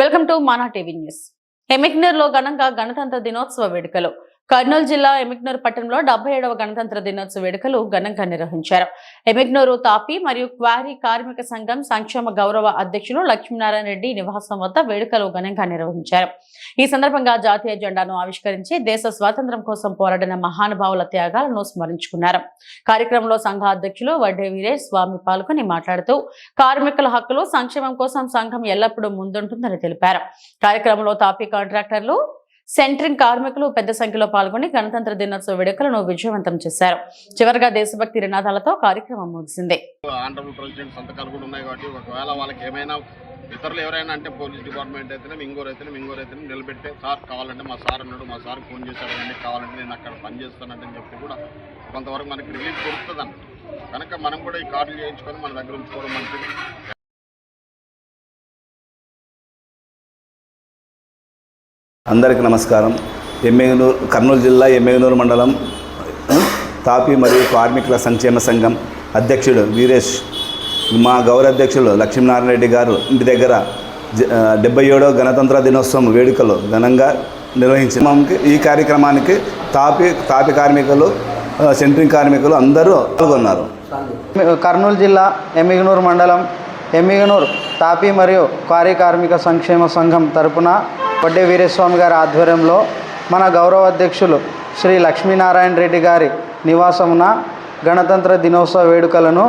Welcome to Mana TV news. ఎమిగ్నూర్లో ఘనంగా గణతంత్ర దినోత్సవ వేడుకలు. కర్నూలు జిల్లా ఎమిగ్నూర్ పట్టణంలో డెబ్బై ఏడవ గణతంత్ర దినోత్సవ వేడుకలు ఘనంగా నిర్వహించారు. ఎమిగ్నూరు తాపి మరియు క్వారీ కార్మిక సంఘం సంక్షేమ గౌరవ అధ్యక్షులు లక్ష్మీనారాయణ రెడ్డి నివాసం వద్ద వేడుకలు ఘనంగా నిర్వహించారు. ఈ సందర్భంగా జాతీయ జెండాను ఆవిష్కరించి దేశ స్వాతంత్ర్యం కోసం పోరాడిన మహానుభావుల త్యాగాలను స్మరించుకున్నారు. కార్యక్రమంలో సంఘ అధ్యక్షులు వడ్డే వీరేష్ స్వామి పాల్గొని మాట్లాడుతూ కార్మికుల హక్కులు సంక్షేమం కోసం సంఘం ఎల్లప్పుడూ ముందుంటుందని తెలిపారు. కార్యక్రమంలో తాపీ కాంట్రాక్టర్లు సెంట్రింగ్ కార్మికులు పెద్ద సంఖ్యలో పాల్గొని గణతంత్ర దినోత్సవ వేడుకలను విజయవంతం చేశారు. చివరిగా దేశభక్తి నినాదాలతో కార్యక్రమం ముగిసింది. ఆనరబుల్ ప్రెసిడెంట్ సంతకాలు కూడా ఉన్నాయి కాబట్టి ఒకవేళ వాళ్ళకి ఏమైనా ఇతరులు ఎవరైనా అంటే పోలీస్ డిపార్ట్మెంట్ అయితేనే ఇంకోరు అయితేనే ఇంకోరు అయితేనే నిలబెట్టే సార్ కావాలంటే మా సార్ ఉన్నాడు మా సార్ ఫోన్ చేశాడు కావాలంటే నేను అక్కడ పని చేస్తానంటే చెప్పి కూడా కొంతవరకు మనకి రిలీఫ్ దొరుకుతుంది కనుక మనం కూడా ఈ కార్డులు చేయించుకొని మన దగ్గర ఉంచుకోవడం మంచిది. అందరికీ నమస్కారం. ఎమ్మెగనూరు కర్నూలు జిల్లా ఎమ్మెగనూరు మండలం తాపి మరియు కార్మికుల సంక్షేమ సంఘం అధ్యక్షుడు వీరేష్ మా గౌరవ అధ్యక్షులు లక్ష్మీనారాయణ రెడ్డి గారు ఇంటి దగ్గర డెబ్బై ఏడో గణతంత్ర దినోత్సవం వేడుకలు ఘనంగా నిర్వహించి ఈ కార్యక్రమానికి తాపి తాపి కార్మికులు సెంట్రింగ్ కార్మికులు అందరూ పాల్గొన్నారు. కర్నూలు జిల్లా ఎమ్మిగనూరు మండలం ఎమ్మిగనూరు తాపి మరియు క్వారీ కార్మిక సంక్షేమ సంఘం తరపున వడ్డే వీరేస్వామి గారి ఆధ్వర్యంలో మన గౌరవ అధ్యక్షులు శ్రీ లక్ష్మీనారాయణ రెడ్డి గారి నివాసమున గణతంత్ర దినోత్సవ వేడుకలను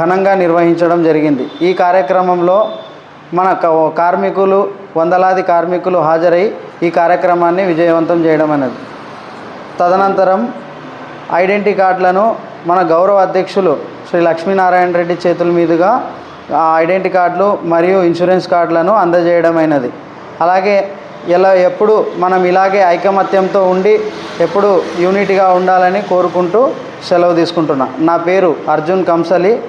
ఘనంగా నిర్వహించడం జరిగింది. ఈ కార్యక్రమంలో మన కార్మికులు వందలాది కార్మికులు హాజరై ఈ కార్యక్రమాన్ని విజయవంతం చేయడం అనేది. తదనంతరం ఐడెంటిటీ కార్డులను మన గౌరవ అధ్యక్షులు శ్రీ లక్ష్మీనారాయణ రెడ్డి చేతుల మీదుగా ఆ ఐడెంటిటీ కార్డులు మరియు ఇన్సూరెన్స్ కార్డులను అందజేయడమైనది అలాగే ఇలా ఎప్పుడు మనం ఇలాగే ఐకమత్యంతో ఉండి ఎప్పుడు యూనిట్గా ఉండాలని కోరుకుంటూ సెలవు తీసుకుంటున్నా. నా పేరు అర్జున్ కంసలి.